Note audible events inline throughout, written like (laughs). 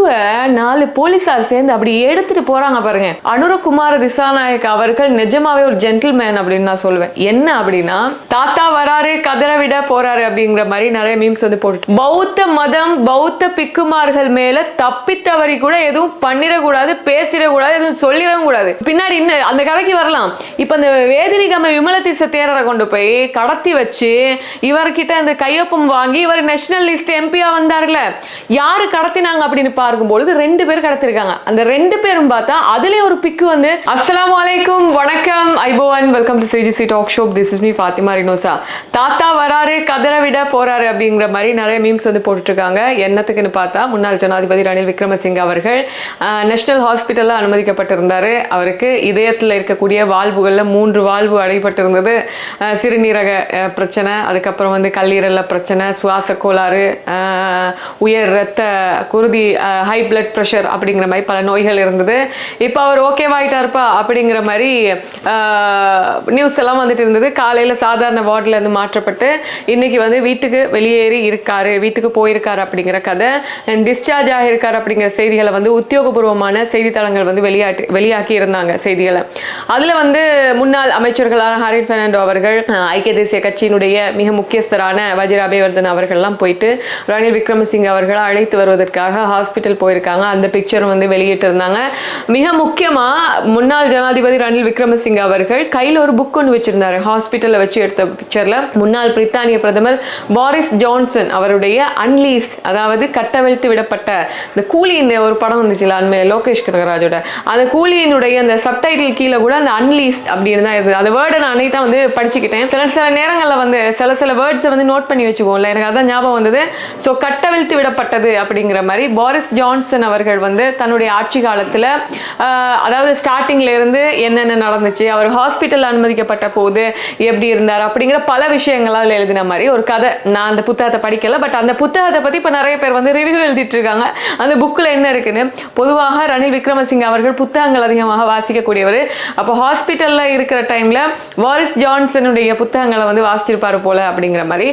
பிக்குவை நாலு போலீஸார் சேர்ந்து அப்படி எடுத்துட்டு போறாங்க பாருங்க. அனுரகுமார் திசாநாயக் அவர்கள் நிஜமாவே ஒரு ஜென்டில்மேன் அப்படின்னு நான் சொல்லுவேன். என்ன அப்படின்னா தாத்தா வராரு கதரை விட போறாரு அப்படிங்கிற மாதிரி நிறைய மீம்ஸ் வந்து போட்டு பௌத்த மதம் பௌத்த பிக்குமார்கள் மேல தப்பித்தவரி கூட எதுவும் பண்ணிடக்கூடாது பேசிடக்கூடாது எதுவும் சொல்லிடவும் கூடாது. பின்னாடி இன்னும் அந்த கடைக்கு வரலாம். இப்ப அந்த வேதினிகம விமலதீச தேரரை கொண்டு போய் கடத்தி வச்சு இவர்கிட்ட அந்த கையொப்பம் வாங்கி இவர் நேஷனல் லிஸ்ட் எம்பியா வந்தார்ல. யாரு கடத்தினாங்க அப்படின்னு பார்க்கும்பொழுது ரெண்டு பேர் கடத்திருக்காங்க. அந்த ரெண்டு பேரும் பார்த்தா அதுலேயே ஒரு பிக்கு வந்து அஸ்லாம் வலைக்கும் வணக்கம் ஐபோவன் welcome to CGC talk show this is me Fathima Rinosa தாத்தா வராரு கதரை விட போறாரு அப்படிங்கிற மாதிரி நிறைய மீம்ஸ் வந்து போட்டுட்டு இருக்காங்க என்னத்துக்குன்னு பார்த்தா முன்னாள் ஜனாதிபதி ரணில் விக்ரமசிங்க அவர்கள் நேஷனல் ஹாஸ்பிட்டலில் அனுமதிக்கப்பட்டிருந்தார். அவருக்கு இதயத்தில் இருக்கக்கூடிய வாழ்வுகளில் மூன்று வாழ்வு அடைபட்டிருந்தது. சிறுநீரக பிரச்சனை அதுக்கப்புறம் வந்து கல்லீரலில் பிரச்சனை சுவாச கோளாறு உயர் ரத்த குருதி ஹை பிளட் ப்ரெஷர் அப்படிங்கிற மாதிரி பல நோய்கள் இருந்தது. இப்போ அவர் ஓகேவாயிட்டார்ப்பா அப்படிங்கிற மாதிரி நியூஸ் எல்லாம் வந்துட்டு இருந்தது. காலையில் சாதாரண வார்டில் இருந்து மாற்றப்பட்டு இன்னைக்கு வந்து வீட்டுக்கு வெளியேறி இருக்காரு வீட்டுக்கு போயிருக்காரு அப்படிங்கிற கதை. டிஸ்சார்ஜ் ஆகியிருக்காரு அப்படிங்கிற செய்திகளை வந்து உத்தியோகபூர்வமான செய்தித்தளங்கள் வந்து வெளியாட்டி வெளியாக்கி இருந்தாங்க செய்திகளை. அதில் வந்து முன்னாள் அமைச்சர்களான ஹரின் பெர்னாண்டோ அவர்கள் ஐக்கிய தேசிய கட்சியினுடைய மிக முக்கியஸ்தரான வஜிர அபேவர்தன் அவர்கள்லாம் போயிட்டு ரணில் விக்ரமசிங்க அவர்களை அழைத்து வருவதற்காக ஹாஸ்பிட்டல் போயிருக்காங்க. அந்த பிக்சரும் வந்து வெளியிட்டிருந்தாங்க. மிக முக்கியமா முன்னாள் ஜனாதிபதி ரணில் விக்ரமசிங்க அவர்கள் கையில் ஒரு புக் ஒன்று வச்சிருந்தாரு. ஹாஸ்பிட்டலில் வச்சு எடுத்த பிக்சர்ல முன்னாள் பிரித்தானிய பிரதமர் பாரிஸ் ஜான்சன் அவருடைய அன்லீஸ் அதாவது கட்டவிழ்த்து விடப்பட்ட இந்த கூலியின் ஒரு படம் வந்துச்சுல அண்மையில் லோகேஷ் கனகராஜோட. அந்த கூலியினுடைய அந்த சப்டைட்டில் கீழே கூட அந்த அன்லீஸ் அப்படின்னு தான் இருந்தது. அந்த வேர்டை நான் அன்னைக்கு தான் வந்து படிச்சுக்கிட்டேன். சில சில நேரங்களில் வந்து சில சில வேர்ட்ஸை வந்து நோட் பண்ணி வச்சுக்கோம்ல எனக்கு அதான் ஞாபகம் வந்தது. ஸோ கட்டவிழ்த்து விடப்பட்டது அப்படிங்கிற மாதிரி பாரிஸ் ஜான்சன் அவர்கள் வந்து தன்னுடைய ஆட்சி காலத்தில் அதாவது ஸ்டார்டிங்லேருந்து என்னென்ன நடந்துச்சு அவர் ஹாஸ்பிட்டல் அனுமதிக்கப்பட்ட போது எப்படி இருந்தார் அப்படிங்கிற பல விஷயங்கள் அதில் எழுதின மாதிரி ஒரு கதை. நான் அந்த புத்தகத்தை படிக்கல பட் அந்த புத்தகத்தை பற்றி இப்போ நிறைய பேர் வந்து ரிவ்யூ எழுதிட்டு இருக்காங்க. அந்த புக்கில் என்ன இருக்குன்னு பொதுவாக ரணில் விக்ரமசிங்க அவர்கள் புத்தகங்கள் அதிகமாக வாசிக்கக்கூடியவர். அப்போ ஹாஸ்பிட்டலில் இருக்கிற டைமில் வாரிஸ் ஜான்சனுடைய புத்தகங்களை வந்து வாசிச்சிருப்பார் போல அப்படிங்கிற மாதிரி.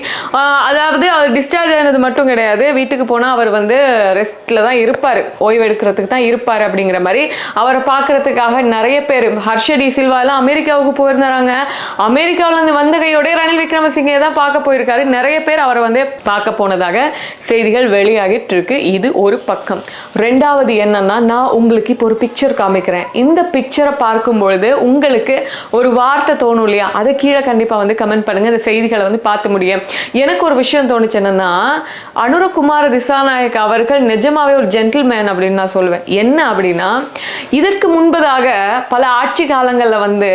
அதாவது அவர் டிஸ்சார்ஜ் ஆனது மட்டும் கிடையாது வீட்டுக்கு போனால் அவர் வந்து ரெஸ்ட்டில் தான் இருப்பார். ஓய்வு எடுக்கிறதுக்கு தான் இருப்பார் அப்படிங்கிற மாதிரி அவரை பார்க்கறதுக்காக நிறைய பேர் ஹர்ஷடி சில்வா எல்லாம் அமெரிக்காவுக்கு போயிருந்தாங்க. அமெரிக்காவில இருந்து வந்த கையோட ரணில் விக்ரமசிங்கே தான் பார்க்க போயிருக்காரு. நிறைய பேர் அவரை வந்து பார்க்க போனதாக செய்திகள் வெளியாகிட்டு இருக்கு. இது ஒரு பக்கம். ரெண்டாவது என்னன்னா நான் உங்களுக்கு இப்போ ஒரு பிக்சர் காமிக்கிறேன். இந்த பிக்சரை பார்க்கும் பொழுது உங்களுக்கு ஒரு வார்த்தை தோணும் இல்லையா? அதை கீழே கண்டிப்பாக வந்து கமெண்ட் பண்ணுங்க. இந்த செய்திகளை வந்து பார்த்து முடியும் எனக்கு ஒரு விஷயம் தோணுச்சு என்னன்னா அனுரகுமார் திசாநாயக் அவர்கள் நிஜமாவே ஒரு ஜென்டில்மேன் அப்படின்னு நான் சொல்லுவேன். என்ன அப்படின்னா இதற்கு முன்பதாக பல ஆட்சி காலங்களில் வந்து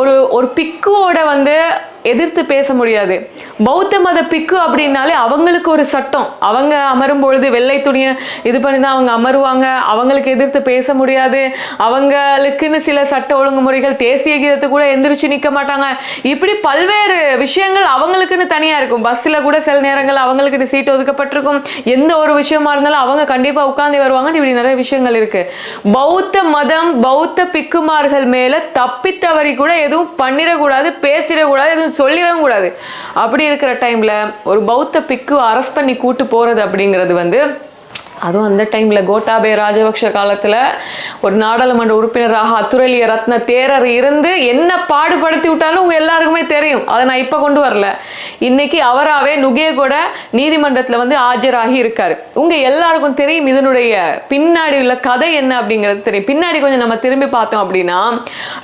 ஒரு ஒரு பிக்குவோட வந்து எதிர்த்து பேச முடியாது. பௌத்த மத பிக்கு அப்படின்னாலே அவங்களுக்கு ஒரு சட்டம். அவங்க அமரும் பொழுது வெள்ளை துணியை இது பண்ணி தான் அவங்க அமருவாங்க. அவங்களுக்கு எதிர்த்து பேச முடியாது. அவங்களுக்குன்னு சில சட்ட ஒழுங்குமுறைகள் தேசிய கீதத்தை கூட எந்திரிச்சு நிற்க மாட்டாங்க. இப்படி பல்வேறு விஷயங்கள் அவங்களுக்குன்னு தனியாக இருக்கும். பஸ்ஸில் கூட சில நேரங்கள் அவங்களுக்கு சீட் ஒதுக்கப்பட்டிருக்கும். எந்த ஒரு விஷயமா இருந்தாலும் அவங்க கண்டிப்பாக உட்காந்து வருவாங்கன்னு இப்படி நிறைய விஷயங்கள் இருக்கு. பௌத்த மதம் பௌத்த பிக்குமார்கள் மேலே தப்பித்தவரி கூட எதுவும் பண்ணிடக்கூடாது பேசிடக்கூடாது எதுவும் சொல்லிடவும் கூடாது. அப்படி இருக்கிற டைமில் ஒரு பௌத்த பிக்கு அரெஸ்ட் பண்ணி கூட்டு போகிறது அப்படிங்கிறது வந்து அதுவும் அந்த டைமில் கோட்டாபய ராஜபக்ஷ காலத்தில் ஒரு நாடாளுமன்ற உறுப்பினராக அத்துரலிய ரத்ன தேரர் இருந்து என்ன பாடுபடுத்தி விட்டாலும் உங்கள் எல்லாருக்குமே தெரியும். அதை நான் இப்போ கொண்டு வரல. இன்னைக்கு அவராகவே நுகேகோட நீதிமன்றத்தில் வந்து ஆஜராகி இருக்கார். உங்கள் எல்லாருக்கும் தெரியும் இதனுடைய பின்னாடி உள்ள கதை என்ன அப்படிங்கிறது தெரியும். பின்னாடி கொஞ்சம் நம்ம திரும்பி பார்த்தோம் அப்படின்னா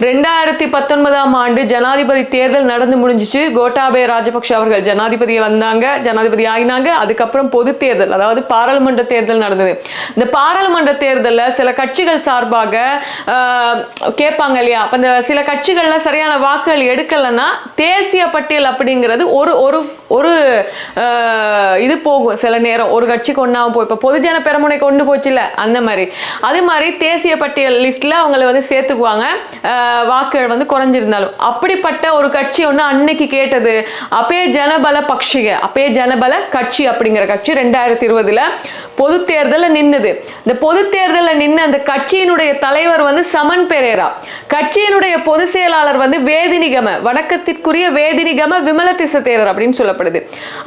ரெண்டாயிரத்தி பத்தொன்பதாம் ஆண்டு ஜனாதிபதி தேர்தல் நடந்து முடிஞ்சிச்சு. கோட்டாபய ராஜபக்ஷ அவர்கள் ஜனாதிபதி வந்தாங்க ஜனாதிபதி ஆகினாங்க. அதுக்கப்புறம் பொது தேர்தல் அதாவது பாராளுமன்ற தேர்தல் நடந்தது. இந்த பாராளுமன்ற தேர்தலில் சில கட்சிகள் சார்பாக கேட்பாங்க இல்லையா? அப்போ இந்த சில கட்சிகள்ல சரியான வாக்குகள் எடுக்கலைன்னா தேசிய பட்டியல் அப்படிங்கிறது ஒரு ஒரு ஒரு இது போகும். சில நேரம் ஒரு கட்சிக்கு ஒன்றாவும் போய் இப்போ பொதுஜன பெருமுனை கொண்டு போச்சுல அந்த மாதிரி. அது மாதிரி தேசிய பட்டியல் லிஸ்ட்ல அவங்கள வந்து சேர்த்துக்குவாங்க. ஆஹ், வாக்குகள் வந்து குறைஞ்சிருந்தாலும். அப்படிப்பட்ட ஒரு கட்சி ஒன்று அன்னைக்கு கேட்டது. அப்பே ஜனபல பக்ஷிக அப்பே ஜனபல கட்சி அப்படிங்கிற கட்சி ரெண்டாயிரத்தி இருபதுல பொது தேர்தலில் நின்னுது. இந்த பொது தேர்தலில் நின்று அந்த கட்சியினுடைய தலைவர் வந்து சமன் பெரேரா. கட்சியினுடைய பொதுச் செயலாளர் வந்து வேதினிகம வணக்கத்திற்குரிய வேதினிகம விமலதிச தேரர் அப்படின்னு சொல்லப்படுது.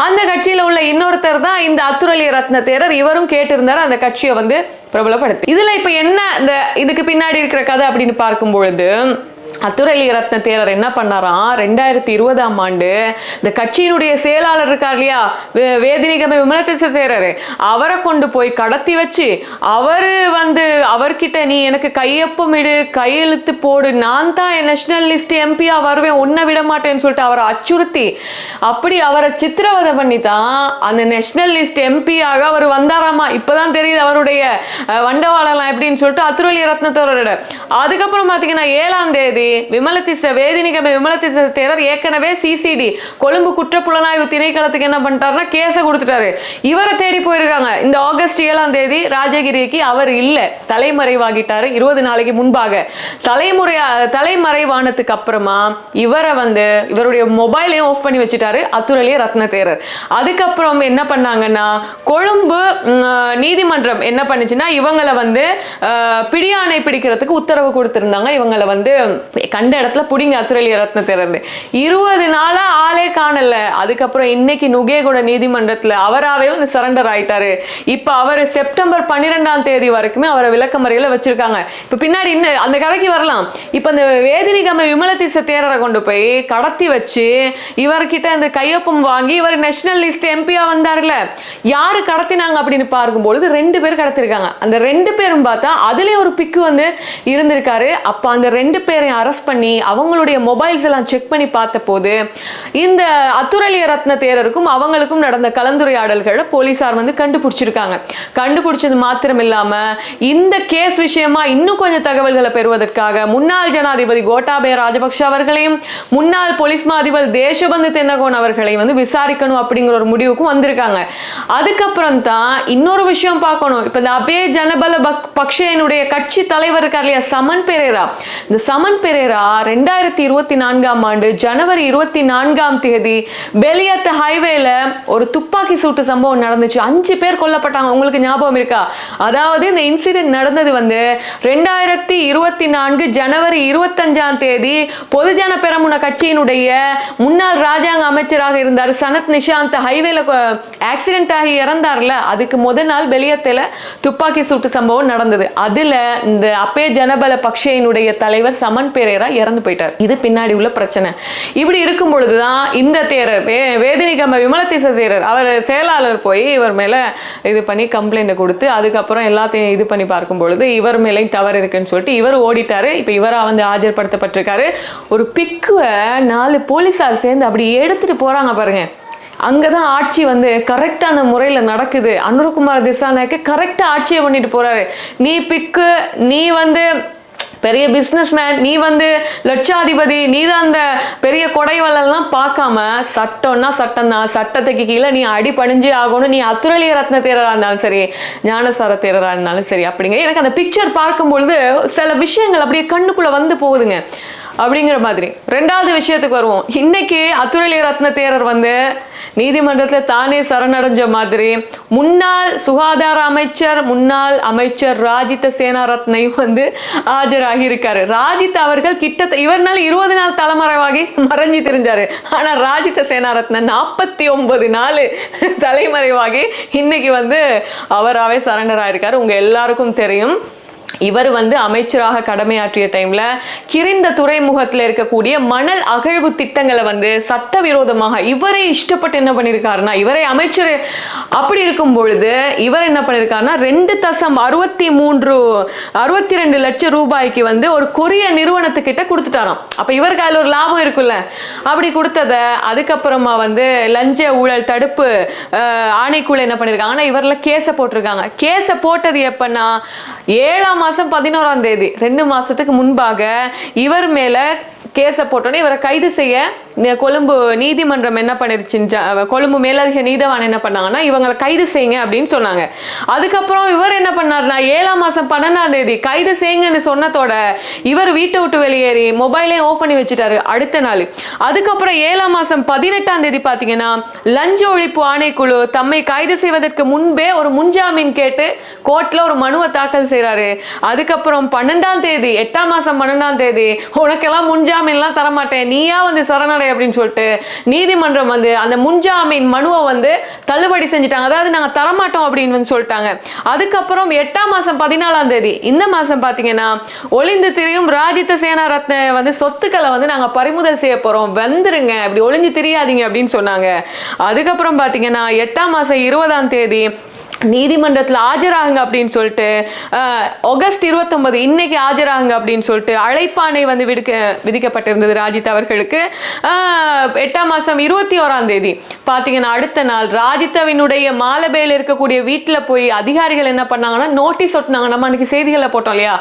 அந்த கட்சியில உள்ள இன்னொருத்தர் தான் இந்த அத்துரலிய ரத்ன தேரர். இவரும் கேட்டிருந்தார் அந்த கட்சியை வந்து பிரபலப்படுத்தி. இதுல இப்ப என்ன இந்த இதுக்கு பின்னாடி இருக்கிற கதை அப்படின்னு பார்க்கும் பொழுது அத்துரலி ரத்ன தேரர் என்ன பண்ணாராம் ரெண்டாயிரத்தி இருபதாம் ஆண்டு இந்த கட்சியினுடைய செயலாளர் இருக்கார் இல்லையா? வே- வேதினிகம விமலதிச தேரர் அவரை கொண்டு போய் கடத்தி வச்சு அவரு வந்து அவர்கிட்ட நீ எனக்கு கையொப்பமிடு கையெழுத்து போடு நான் தான் நேஷனல் லிஸ்ட் எம்பியா வருவேன் உன்னை விட மாட்டேன்னு சொல்லிட்டு அவரை அச்சுறுத்தி அப்படி அவரை சித்திரவதை பண்ணி தான் அந்த நேஷனலிஸ்ட் எம்பியாக அவர் வந்தாராமா? இப்பதான் தெரியுது அவருடைய வண்டவாளலாம் எப்படின்னு சொல்லிட்டு அத்துரலி ரத்னத்தோரோட அதுக்கப்புறம் பாத்தீங்கன்னா ஏழாம் தேதி விமலதிச வேதினிகம விமலதிச தேரர் ஏற்கனவே சிசிடி கொழும்பு குற்றப்புலனாய்வு திணைக்களத்துக்கு என்ன பண்ணிட்டாருன்னா கேஸை கொடுத்துட்டாரு. இவரை தேடி போயிருக்காங்க. இந்த ஆகஸ்ட் ஏழாம் தேதி ராஜகிரிக்கு அவர் இல்லை. தலைமறைவாகிட்டாரு. இருபது நாளைக்கு முன்பாக. தலைமுறை தலைமறைவானதுக்கு அப்புறமா இவரை வந்து இவருடைய மொபைலையும் ஆஃப் பண்ணி வச்சுட்டாரு அத்துரலிய ரத்ன தேரர் அதுக்கப்புறம் என்ன பண்ணாங்கன்னா கொழும்பு நீதிமன்றம் என்ன பண்ணுச்சுன்னா இவங்களை வந்து அஹ், பிடியாணை பிடிக்கிறதுக்கு உத்தரவு கொடுத்துருந்தாங்க. இவங்களை வந்து கண்ட இடத்துல புடிங்க அத்துரலிய ரத்ன தேரர் இருபது நாளா ஆளே காணல. அதுக்கப்புறம் இன்னைக்கு நுகேகுட நீதிமன்றத்துல அவராகவே வந்து சரண்டர் ஆயிட்டாரு. இப்ப அவர் செப்டம்பர் பன்னிரெண்டாம் தேதி வரைக்குமே அவரை விளக்கமறையில வச்சிருக்காங்க. இப்ப பின்னாடி இன்னும் அந்த கடைக்கு வரலாம். இப்ப இந்த வேதினிகம விமலதீச தேரரை கொண்டு போய் கடத்தி வச்சு இவர்கிட்ட அந்த கையொப்பம் வாங்கி இவர் நேஷனல் லிஸ்ட் எம்பியா வந்தார்ல. யாரு கடத்தினாங்க அப்படின்னு பார்க்கும்பொழுது ரெண்டு பேர் கடத்திருக்காங்க. அந்த ரெண்டு பேரும் பார்த்தா அதுலயே ஒரு பிக்கு வந்து இருந்திருக்காரு. அப்ப அந்த ரெண்டு பேரையும் அரெஸ்ட் பண்ணி அவங்களுடைய மொபைல்ஸ் எல்லாம் செக் பண்ணி பார்த்த போது இந்த அத்துரலிய ரத்ன தேரருக்கும் அவங்களுக்கும் நடந்த கலந்துரையாடல்களை போலீசார் வந்து கண்டுபிடிச்சிருக்காங்க. கண்டுபிடிச்சது மாத்திரம் இல்லாம இந்த கேஸ் விஷயமா இன்னும் கொஞ்சம் தகவல்களை பெறுவதற்காக முன்னாள் ஜனாதிபதி கோட்டாபய ராஜபக்ஷ அவர்களையும் முன்னாள் போலீஸ் மாதிபர் தேசபந்து தென்னகோன் அவர்களையும் வந்து விசாரிக்கணும் அப்படிங்கிற ஒரு முடிவுக்கும் வந்திருக்காங்க. அதுக்கப்புறம் தான் இன்னொரு விஷயம் பார்க்கணும். இப்போ இந்த அபே ஜனபல பக் கட்சி தலைவர் இருக்கார் இல்லையா? சமன் பெரேரா. இந்த சமன் பெரேரா ரெண்டாயிரத்தி இருபத்தி நான்காம் ஆண்டு ஜனவரி இருபத்தி நான்காம் தேதி பெலியத்த ஹைவேல ஒரு துப்பாக்கி சூட்டு சம்பவம் நடந்துச்சு. அஞ்சு பேர் கொல்லப்பட்டாங்க. உங்களுக்கு ஞாபகம் இருக்கா? அதாவது இந்த இன்சிடென்ட் நடந்தது வந்து ரெண்டாயிரத்தி இருபத்தி நான்கு ஜனவரி இருபத்தஞ்சாம் தேதி பொதுஜன பெரமுன கட்சியினுடைய முன்னாள் ராஜாங்க அமைச்சராக இருந்தார் சனத் நிஷாந்த். ஹைவேல ஆக்சிடென்ட் ஆகி இறந்தார்ல. அதுக்கு முதல் நாள் வெளியத்தில் துப்பாக்கி சூட்டு சம்பவம் நடந்தது. அதுல இந்த அப்பே ஜனபல பக்ஷையினுடைய தலைவர் சமன் பெரேரா இறந்து போயிட்டார். இது பின்னாடி உள்ள பிரச்சனை. இப்படி இருக்கும் பொழுதுதான் இந்த தேரர் வே வேதினிகம தேரர் அவர் செயலாளர் போய் இவர் மேல இது பண்ணி கம்ப்ளைண்ட் கொடுத்து அதுக்கப்புறம் எல்லாத்தையும் இது பண்ணி பார்க்கும் பொழுது இவர் மேலேயும் தவறு இருக்குன்னு சொல்லிட்டு இவர் ஓடிட்டாரு. இப்போ இவரா வந்து ஆஜர்படுத்தப்பட்டிருக்காரு. ஒரு பிக்குவை நாலு போலீஸார் சேர்ந்து அப்படி எடுத்துட்டு போறாங்க பாருங்க. அங்கதான் ஆட்சி வந்து கரெக்டான முறையில் நடக்குது. அனுரகுமார் திசாநாயக்கு கரெக்டாக ஆட்சியை பண்ணிட்டு போறாரு. நீ பிக்கு நீ வந்து பெரிய பிஸ்னஸ்மேன் நீ வந்து லட்சாதிபதி நீ தான் அந்த பெரிய கொடைவலெல்லாம் பார்க்காம சட்டம்னா சட்டம் தான் சட்டத்துக்கு கீழே நீ அடி பணிஞ்சே ஆகணும் நீ அத்துரலிய ரத்ன தேரராக இருந்தாலும் சரி ஞானசார தேரராக இருந்தாலும் சரி அப்படிங்க எனக்கு அந்த பிக்சர் பார்க்கும்பொழுது சில விஷயங்கள் அப்படியே கண்ணுக்குள்ளே வந்து போகுதுங்க. அப்படிங்கிற மாதிரி. ரெண்டாவது விஷயத்துக்கு வருவோம். இன்னைக்கு அத்துரலி ரத்ன தேரர் வந்து நீதிமன்றத்தில் தானே சரணடைஞ்ச மாதிரி முன்னாள் சுகாதார அமைச்சர் முன்னாள் அமைச்சர் ராஜித சேனாரத்னையும் வந்து ஆஜராகி இருக்காரு ராஜித் அவர்கள் கிட்டத்த இவர்னால இருபது நாள் தலைமறைவாகி மறைஞ்சு தெரிஞ்சாரு. ஆனா ராஜித சேனாரத்ன நாற்பத்தி ஒன்பது நாள் தலைமறைவாகி இன்னைக்கு வந்து அவராகவே சரண்டர் ஆயிருக்காரு. உங்க எல்லாருக்கும் தெரியும். இவர் வந்து அமைச்சராக கடமையாற்றிய டைம்ல கிரிந்த துறைமுகத்தில் இருக்கக்கூடிய மணல் அகழ்வு திட்டங்களை வந்து சட்டவிரோதமாக இவரே இஷ்டப்பட்டு என்ன பண்ணியிருக்காருன்னா இவரே அமைச்சர். அப்படி இருக்கும் பொழுது இவர் என்ன பண்ணியிருக்காருன்னா ரெண்டு தசம் அறுபத்தி மூன்று அறுபத்தி ரெண்டு லட்சம் ரூபாய்க்கு வந்து ஒரு கொரிய நிறுவனத்துக்கிட்ட கொடுத்துட்டாராம். அப்போ இவருக்கு அதில் ஒரு லாபம் இருக்குல்ல? அப்படி கொடுத்தத அதுக்கப்புறமா வந்து லஞ்ச ஊழல் தடுப்பு ஆணைக்குழு என்ன ஆனால் இவரில் கேஸை போட்டிருக்காங்க. கேஸை போட்டது எப்பன்னா ஏழாம் மாதம் பதினோராம் தேதி. ரெண்டு மாதத்துக்கு முன்பாக இவர் மேலே கேஸை போட்டோன்னே இவரை கைது செய்ய கொழும்பு நீதிமன்றம் என்ன பண்ணிருச்சுன்னு கொழும்பு மேலதிக நீதவான் என்ன பண்ணாங்கன்னா இவங்களை கைது செய்யுங்க அப்படின்னு சொன்னாங்க. அதுக்கப்புறம் இவர் என்ன பண்ணாருன்னா ஏழாம் மாசம் பன்னெண்டாம் தேதி கைது செய்யுங்கன்னு சொன்னதோட இவர் வீட்டை விட்டு வெளியேறி மொபைலையும் ஆஃப் பண்ணி வச்சுட்டாரு அடுத்த நாள். அதுக்கப்புறம் ஏழாம் மாசம் பதினெட்டாம் தேதி பாத்தீங்கன்னா லஞ்ச ஒழிப்பு ஆணைக்குழு தம்மை கைது செய்வதற்கு முன்பே ஒரு முன்ஜாமீன் கேட்டு கோர்ட்ல ஒரு மனுவை தாக்கல் செய்கிறாரு அதுக்கப்புறம் பன்னெண்டாம் தேதி எட்டாம் மாசம் பன்னெண்டாம் தேதி உனக்கெல்லாம் முன்ஜாமீன்லாம் தரமாட்டேன். நீயா வந்து சரணடைய அப்படின்னு சொல்லிட்டு நீதிமன்றம் வந்து அந்த முன்ஜாமீன் மனுவை வந்து தள்ளுபடி செஞ்சுட்டாங்க. அதாவது நாங்கள் தரமாட்டோம் அப்படின்னு வந்து சொல்லிட்டாங்க. அதுக்கப்புறம் எட்டாம் மாதம் பதினாலாம் தேதி இந்த மாதம் பார்த்தீங்கன்னா ஒளிந்து திரியும் ராஜித சேனா ரத்ன வந்து சொத்துக்களை வந்து நாங்கள் பறிமுதல் செய்ய போகிறோம் வந்துருங்க. அப்படி ஒளிஞ்சு தெரியாதீங்க அப்படின்னு சொன்னாங்க. அதுக்கப்புறம் பார்த்தீங்கன்னா எட்டாம் மாதம் இருபதாம் தேதி நீதிமன்றத்தில் ஆஜராகுங்க அப்படின்னு சொல்லிட்டு ஆகஸ்ட் இருபத்தொன்பது இன்னைக்கு ஆஜராகுங்க அப்படின்னு சொல்லிட்டு அழைப்பானை வந்து விடுக்க விதிக்கப்பட்டிருந்தது ராஜித் அவர்களுக்கு. எட்டாம் மாதம் இருபத்தி ஓராம் தேதி. பார்த்தீங்கன்னா அடுத்த நாள் ராஜித்தவினுடைய மாலபேயில் இருக்கக்கூடிய வீட்டில் போய் அதிகாரிகள் என்ன பண்ணாங்கன்னா நோட்டீஸ் ஒட்டினாங்க. நம்ம அன்னைக்கு செய்திகளை போட்டோம் இல்லையா?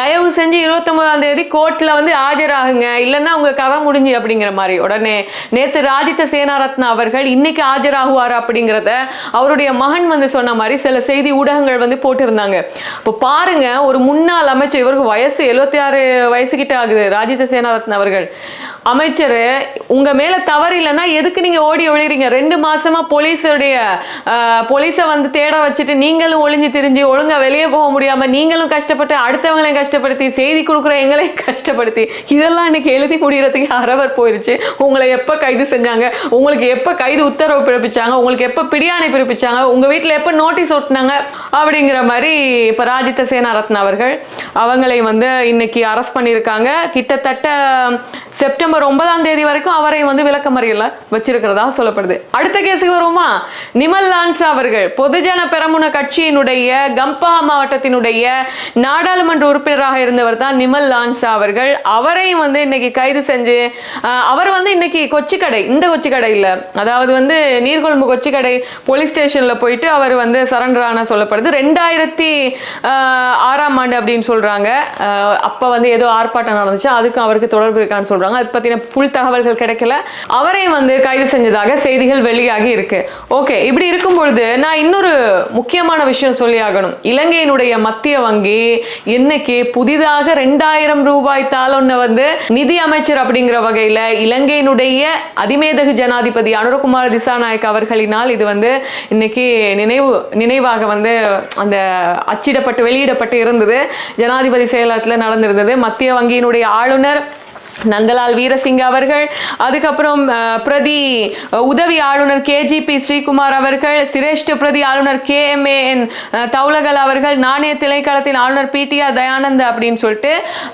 தயவு செஞ்சு இருபத்தொன்பதாம் தேதி கோர்ட்டில் வந்து ஆஜராகுங்க. இல்லைன்னா உங்கள் கதை முடிஞ்சு அப்படிங்கிற மாதிரி. உடனே நேற்று ராஜித சேனாரத்னா அவர்கள் இன்னைக்கு ஆஜராகுவார் அப்படிங்கிறத அவருடைய மகன் வந்து சொன்ன மாதிரி சில செய்தி ஊடகங்கள் வந்து போட்டிருந்தாங்க. இப்போ பாருங்க ஒரு முன்னாள் அமைச்சர் இவருக்கு வயசு எழுபத்தி ஆறு வயசு கிட்ட ஆகுது ராஜித சேனாரத்ன அவர்கள். அமைச்சர் உங்க மேல தவறு இல்லைன்னா எதுக்கு நீங்க ஓடி ஒழிறீங்க ரெண்டு மாசமா போலீஸுடைய போலீஸை வந்து தேட வச்சுட்டு நீங்களும் ஒளிஞ்சு திரிஞ்சு ஒழுங்கா வெளியே போக முடியாம நீங்களும் கஷ்டப்பட்டு அடுத்தவங்களையும் கஷ்டப்படுத்தி செய்தி கொடுக்குற எங்களையும் கஷ்டப்படுத்தி இதெல்லாம் இன்னைக்கு எழுதி முடிகிறதுக்கு அரவர் போயிருச்சு. உங்களை எப்ப கைது செஞ்சாங்க? உங்களுக்கு எப்ப கைது உத்தரவு பிறப்பிச்சாங்க? உங்களுக்கு எப்ப பிடியாணை பிறப்பிச்சாங்க? உங்க வீட்டுல எப்ப நோட்டீஸ் ஒட்டினாங்க அப்படிங்கிற மாதிரி இப்போ ராஜித சேனாரத்ன அவர்கள் அவங்களை வந்து இன்னைக்கு அரெஸ்ட் பண்ணியிருக்காங்க. கிட்டத்தட்ட செப்டம்பர் ஒன்பதாம் தேதி வரைக்கும் அவரை வந்து விளக்கமறியல வச்சிருக்கிறதா சொல்லப்படுது. அடுத்த கேஸுக்கு வருவோமா? நிமல் லான்சா அவர்கள் பொதுஜன பெரமுன கட்சியினுடைய கம்பா மாவட்டத்தினுடைய நாடாளுமன்ற உறுப்பினராக இருந்தவர் தான் நிமல் லான்சா அவர்கள். அவரையும் வந்து இன்னைக்கு கைது செஞ்சு அவர் வந்து இன்னைக்கு கொச்சிக்கடை இந்த கொச்சிக்கடை இல்லை அதாவது வந்து நீர்கொழும்பு கொச்சிக்கடை போலீஸ் ஸ்டேஷன்ல போயிட்டு அவர் வந்து சரண்டர் ஆன சொல்லப்படுது. ரெண்டாயிரத்தி ஆறாம் ஆண்டு அப்படின்னு சொல்கிறாங்க அப்போ வந்து ஏதோ ஆர்ப்பாட்டம் நடந்துச்சு. அதுக்கு அவருக்கு தொடர்பு இருக்கான்னு சொல்கிறாங்க அது பற்றின ஃபுல் தகவல்கள் கிடைக்கல. அவரையும் வந்து கைது செஞ்சதாக செய்திகள் வெளியாகி இருக்கு. ஓகே இப்படி இருக்கும் பொழுது நான் இன்னொரு முக்கியமான விஷயம் சொல்லி ஆகணும். இலங்கையினுடைய மத்திய வங்கி இன்னைக்கு புதிதாக ரெண்டாயிரம் ரூபாய் தாளொன்ன வந்து நிதி அமைச்சர் அப்படிங்கிற வகையில் இலங்கையினுடைய அதிமேதகு ஜனாதிபதி அனுரகுமார் திசாநாயக் அவர்களினால் இது வந்து இன்னைக்கு நினைவு நினைவாக வந்து அந்த அச்சிடப்பட்டு வெளியிடப்பட்டு இருந்தது. ஜனாதிபதி செயலகத்தில் நடந்திருந்தது. மத்திய வங்கியினுடைய ஆளுநர் நந்தலால் வீரசிங்க அவர்கள் அதுக்கப்புறம் பிரதி உதவி ஆளுநர் கேஜிபி ஸ்ரீகுமார் அவர்கள் சிரேஷ்ட பிரதி ஆளுநர் கே எம் என் தௌலகல் அவர்கள் நாணய திணைக்களத்தின் ஆளுநர் பிடிஆர் தயானந்த் அப்படின்னு சொல்லிட்டு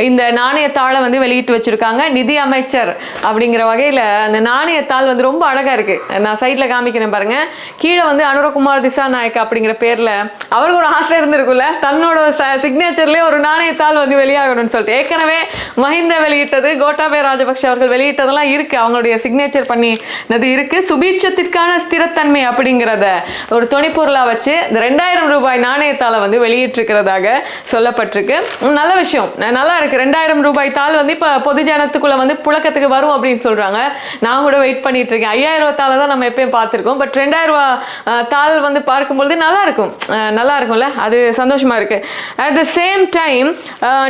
இந்த நாணயத்தாளை வந்து வெளியிட்டு வச்சிருக்காங்க. நிதி அமைச்சர் அப்படிங்கிற வகையில் அந்த நாணயத்தாள் வந்து ரொம்ப அழகா இருக்கு. நான் சைடில் காமிக்கிறேன் பாருங்க. கீழே வந்து அனுரகுமார் திசாநாயக் அப்படிங்கிற பேர்ல அவருக்கு ஒரு ஆசை இருந்திருக்குல்ல தன்னோட சிக்னேச்சர்லேயே ஒரு நாணயத்தாள் வந்து வெளியாகணும்னு சொல்லிட்டு. ஏற்கனவே மஹிந்த வெளியிட்டது கோட்டாபய ராஜபக்ஷ அவர்கள் வெளியிட்டதெல்லாம் இருக்கு. அவங்களுடைய சிக்னேச்சர் பண்ணினது இருக்கு. சுபீட்சத்திற்கான ஸ்திரத்தன்மை அப்படிங்கிறத ஒரு துணைப்பொருளா வச்சு இந்த ரெண்டாயிரம் ரூபாய் நாணயத்தால் வந்து வெளியிட்டிருக்கிறதாக சொல்லப்பட்டிருக்கு. நல்ல விஷயம். நல்லா இருக்கு. ரெண்டாயிரம் ரூபாய் தாள் வந்து இப்போ பொதுஜனத்துக்குள்ள வந்து புழக்கத்துக்கு வரும் அப்படின்னு சொல்றாங்க. நான் கூட வெயிட் பண்ணிட்டு இருக்கேன் ஐயாயிரம் ரூபாய் தாளை தான் நம்ம எப்பயும் பார்த்துருக்கோம். பட் ரெண்டாயிரம் ரூபாய் தாள் வந்து பார்க்கும்பொழுது நல்லா இருக்கும். நல்லா இருக்கும்ல? அது சந்தோஷமா இருக்கு. அட் த சேம் டைம்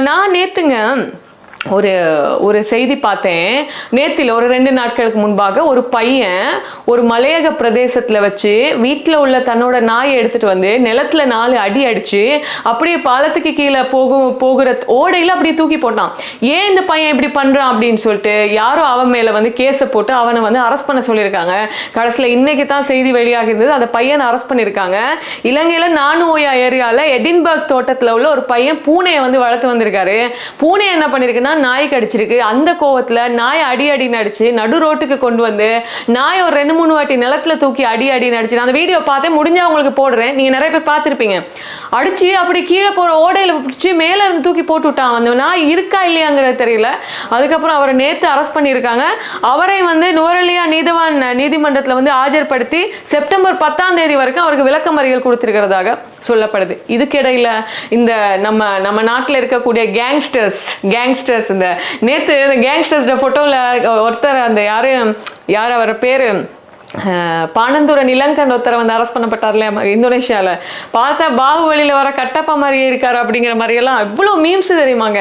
நான் நேத்துங்க ஒரு ஒரு செய்தி பார்த்தேன். நேத்தில் ஒரு ரெண்டு நாட்களுக்கு முன்பாக ஒரு பையன் ஒரு மலையக பிரதேசத்தில் வச்சு வீட்டில் உள்ள தன்னோட நாயை எடுத்துட்டு வந்து நிலத்துல நாலு அடி அடிச்சு அப்படியே பாலத்துக்கு கீழே போகும் போகிற ஓடையில் அப்படியே தூக்கி போட்டான். ஏன் இந்த பையன் இப்படி பண்ணுறான் அப்படின்னு சொல்லிட்டு யாரோ அவன் மேலே வந்து கேஸை போட்டு அவனை வந்து அரெஸ்ட் பண்ண சொல்லியிருக்காங்க. கடைசியில் இன்னைக்கு தான் செய்தி வெளியாகிருந்தது அந்த பையனை அரெஸ்ட் பண்ணியிருக்காங்க. இலங்கையில் நானுஓயா ஏரியாவில் எடின்பர்க் தோட்டத்தில் உள்ள ஒரு பையன் பூனையை வந்து வளர்த்து வந்திருக்காரு. பூனை என்ன பண்ணியிருக்குன்னா பண்ணிருக்குன்னா நாய் கடிச்சிருக்கு. அந்த கோவத்துல நாய் அடி அடி நடிச்சு நடு ரோட்டுக்கு கொண்டு வந்து நாய் ஒரு ரெண்டு மூணு வாட்டி நிலத்துல தூக்கி அடி அடி நடிச்சு நான் அந்த வீடியோ பார்த்தேன் முடிஞ்சா உங்களுக்கு போடுறேன். நீங்க நிறைய பேர் பார்த்துருப்பீங்க. அடிச்சு அப்படி கீழே போற ஓடையில பிடிச்சி மேல இருந்து தூக்கி போட்டு விட்டான். அந்த நாய் இருக்கா இல்லையாங்கிறது தெரியல. அதுக்கப்புறம் அவரை நேத்து அரெஸ்ட் பண்ணியிருக்காங்க. அவரை வந்து நுவரெலியா நீதவான் நீதிமன்றத்தில் வந்து ஆஜர்படுத்தி செப்டம்பர் பத்தாம் தேதி வரைக்கும் அவருக்கு விளக்கமறியல் கொடுத்திருக்கிறதாக சொல்லப்படுது. இதுக்கிடையில் இந்த நம்ம நம்ம நாட்டில் இருக்கக்கூடிய கேங்ஸ்டர்ஸ் கேங்ஸ்டர்ஸ் கேங்ஸ்டர்ஸ் இந்த நேத்து இந்த கேங்ஸ்டர்ஸ் ஃபோட்டோவில் ஒருத்தர் அந்த யாரும் யார் அவர் பேரு அஹ், நிலங்கன் இளங்கன் ஒருத்தர் வந்து அரெஸ்ட் இல்லையா இந்தோனேஷியால. பார்த்தா பாகுவலியில வர கட்டப்பா மாதிரியே இருக்காரு அப்படிங்கிற மாதிரியெல்லாம் இவ்வளோ மீம்ஸ் தெரியுமாங்க.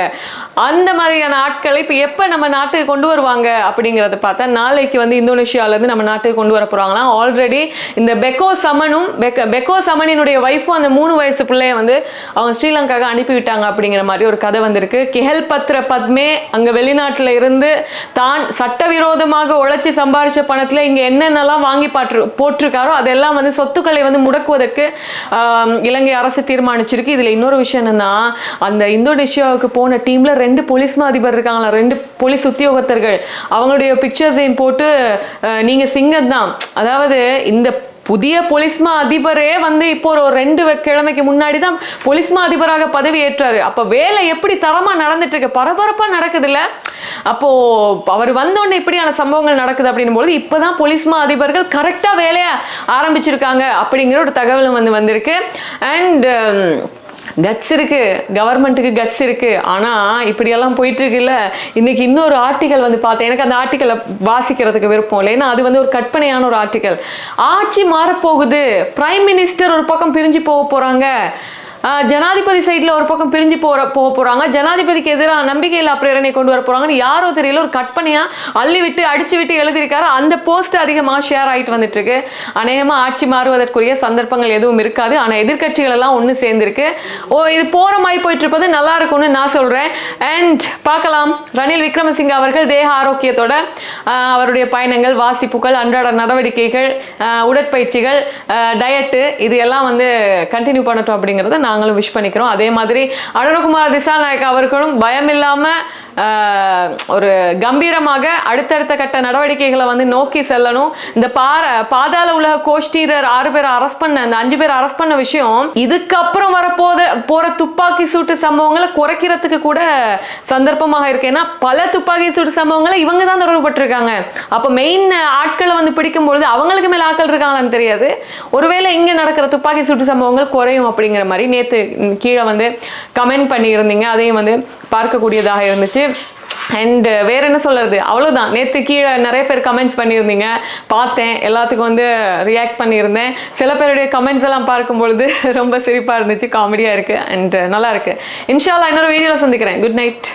அந்த மாதிரியான ஆட்களை இப்போ எப்போ நம்ம நாட்டுக்கு கொண்டு வருவாங்க அப்படிங்கிறத பார்த்தா நாளைக்கு வந்து இந்தோனேஷியால இருந்து நம்ம நாட்டுக்கு கொண்டு வர போறாங்களாம். ஆல்ரெடி இந்த பெக்கோ சமனும் பெக்க பெக்கோ சமனினுடைய ஒய்ஃபும் அந்த மூணு வயசு பிள்ளைய வந்து அவங்க ஸ்ரீலங்காவுக்கு அனுப்பிவிட்டாங்க அப்படிங்கிற மாதிரி ஒரு கதை வந்திருக்கு. கெஹல் பத்ர பத்மே அங்க வெளிநாட்டுல இருந்து தான் சட்டவிரோதமாக உழைச்சி சம்பாரிச்ச பணத்துல இங்க என்னென்னலாம் வாங்கி பாற்று போட்டிருக்காரோ அதெல்லாம் வந்து சொத்துக்களை வந்து முடக்குவதற்கு இலங்கை அரசு தீர்மானிச்சிருக்கு. இதுல இன்னொரு விஷயம் என்னன்னா அந்த இந்தோனேஷியாவுக்கு போன டீம்ல ரெண்டு போலீஸ் அதிபர் இருக்காங்களா? ரெண்டு போலீஸ் உத்தியோகத்தர்கள். அவங்களுடைய பிக்சர்ஸையும் போட்டு நீங்க சிங்கம் தான் அதாவது இந்த புதிய பொலிஸ்மா அதிபரே வந்து இப்போ ஒரு ரெண்டு கிழமைக்கு முன்னாடி தான் பொலிஸ்மா அதிபராக பதவி ஏற்றாரு அப்ப வேலை எப்படி தரமா நடந்துட்டு இருக்கு பரபரப்பா நடக்குதுல்ல. அப்போ அவர் வந்தோடனே இப்படியான சம்பவங்கள் நடக்குது அப்படின்னும் பொழுது இப்பதான் பொலிஸ்மா அதிபர்கள் கரெக்டா வேலையை ஆரம்பிச்சிருக்காங்க அப்படிங்கிற ஒரு தகவலும் வந்து வந்திருக்கு. அண்ட் கட்ஸ் இருக்கு கவர்மெண்ட்டுக்கு கட்ஸ் இருக்கு. ஆனா இப்படியெல்லாம் போயிட்டு இருக்குல்ல இன்னைக்கு இன்னொரு ஆர்டிக்கல் வந்து பார்த்தேன். எனக்கு அந்த ஆர்டிக்கலை வாசிக்கிறதுக்கு விருப்பம் இல்லை. ஏன்னா அது வந்து ஒரு கற்பனையான ஒரு ஆர்டிக்கல் ஆட்சி மாறப்போகுது. பிரைம் மினிஸ்டர் ஒரு பக்கம் பிரிஞ்சு போக போறாங்க. ஜனாதிபதி சைடில் ஒரு பக்கம் பிரிஞ்சு போற போக போறாங்க. ஜனாதிபதிக்கு எதிராக நம்பிக்கையில்லா பிரேரணை கொண்டு வர போறாங்கன்னு யாரோ தெரியல ஒரு கற்பனையா அள்ளி விட்டு அடிச்சு விட்டு எழுதியிருக்காரு. அந்த போஸ்ட் அதிகமாக ஷேர் ஆகிட்டு வந்துட்டு இருக்கு ஆட்சி மாறுவதற்குரிய சந்தர்ப்பங்கள் எதுவும் இருக்காது. ஆனால் எதிர்கட்சிகள் எல்லாம் ஒன்று சேர்ந்திருக்கு. ஓ இது போற மாதிரி போயிட்டு இருப்பது நல்லா இருக்கும்னு நான் சொல்றேன். அண்ட் பார்க்கலாம். ரணில் விக்ரமசிங்க அவர்கள் தேக ஆரோக்கியத்தோட அவருடைய பயணங்கள் வாசிப்புகள் அன்றாட நடவடிக்கைகள் உடற்பயிற்சிகள் டயட்டு இது எல்லாம் வந்து கண்டினியூ பண்ணட்டும் அப்படிங்கிறத நாங்களும் விஷ் பண்ணிக்கிறோம். அதே மாதிரி அனுரகுமார் திசாநாயக் அவர்களும் பயம் இல்லாமல் ஒரு கம்பீரமாக அடுத்தடுத்த கட்ட நடவடிக்கைகளை வந்து நோக்கி செல்லணும். இந்த பார பாதாள உலக கோஷ்டீரர் ஆறு பேர் அரெஸ்ட் பண்ண அந்த அஞ்சு பேர் அரெஸ்ட் பண்ண விஷயம் இதுக்கப்புறம் வரப்போத போற துப்பாக்கி சூட்டு சம்பவங்களை குறைக்கிறதுக்கு கூட சந்தர்ப்பமாக இருக்கு. ஏன்னா பல துப்பாக்கி சூட்டு சம்பவங்களை இவங்க தான் தொடர்புபட்டிருக்காங்க அப்ப மெயின் ஆட்களை வந்து பிடிக்கும் பொழுது அவங்களுக்கு மேல ஆட்கள் இருக்காங்களான்னு தெரியாது. ஒருவேளை இங்க நடக்கிற துப்பாக்கி சூட்டு சம்பவங்கள் குறையும் அப்படிங்கிற மாதிரி நேத்து கீழே வந்து கமெண்ட் பண்ணியிருந்தீங்க. அதையும் வந்து பார்க்கக்கூடியதாக இருந்துச்சு. அண்ட் uh, வேற என்ன சொல்றது? அவ்வளோதான் நேற்று கீழே நிறைய பேர் கமெண்ட்ஸ் பண்ணியிருந்தீங்க. பார்த்தேன். எல்லாத்துக்கும் வந்து ரியாக்ட் பண்ணியிருந்தேன். சில பேருடைய கமெண்ட்ஸ் எல்லாம் பார்க்கும்பொழுது (laughs) ரொம்ப சிரிப்பாக இருந்துச்சு. காமெடியாக இருக்குது அண்ட் நல்லா இருக்கு. இன்ஷால்லா இன்னொரு வீடியோவில் சந்திக்கிறேன். Good night